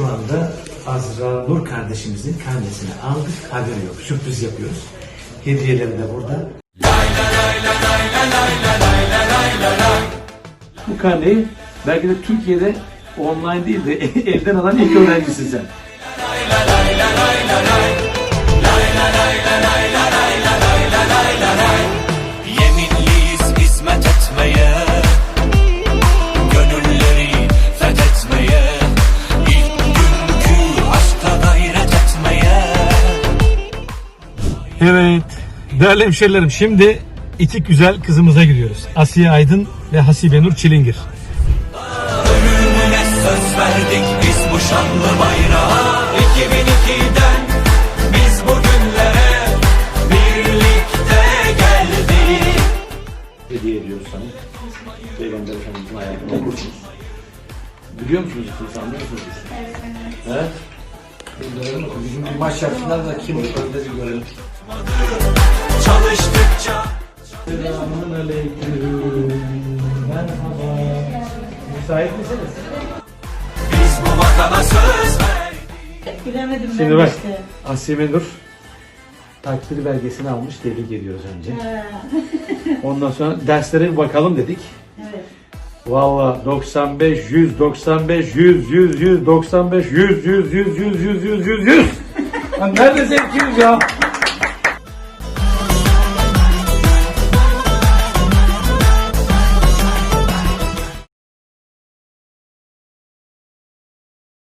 Şu anda Azra Nur kardeşimizin karnesini aldık. Haberi yok. Sürpriz yapıyoruz. Hediyeleri de burada. Bu karneyi belki de Türkiye'de online değil de elden alan ilk öğrencisin sen. Evet. Değerli hemşerilerim şimdi iki güzel kızımıza gidiyoruz. Asiye Aydın ve Hasibe Nur Çilingir. Ölümüne söz verdik biz bu şanlı bayrağa 2002'den biz bugünlere birlikte geldik Hediye ediyoruz sana. Peygamber Efendimiz'in hayatını okursunuz. Biliyor musunuz siz? Anlıyor musunuz? Evet. Bizim bir maç yapsınlar da kim önde bir görelim. Çalıştıkça Selamun aleyküm. Merhaba. Müsait misiniz? biz bu vatana söz verdik Bilemedim Şimdi ben bak. işte. Asiye Nur takdir belgesini almış. Tebrik ediyoruz önce. Ondan sonra derslere bir bakalım dedik. evet. Valla 95, 100, 95, 100, 100, 100, 95, 100, 100, 100, 100, 100, 100, 100, 100. Lan nerede zevkiniz ya?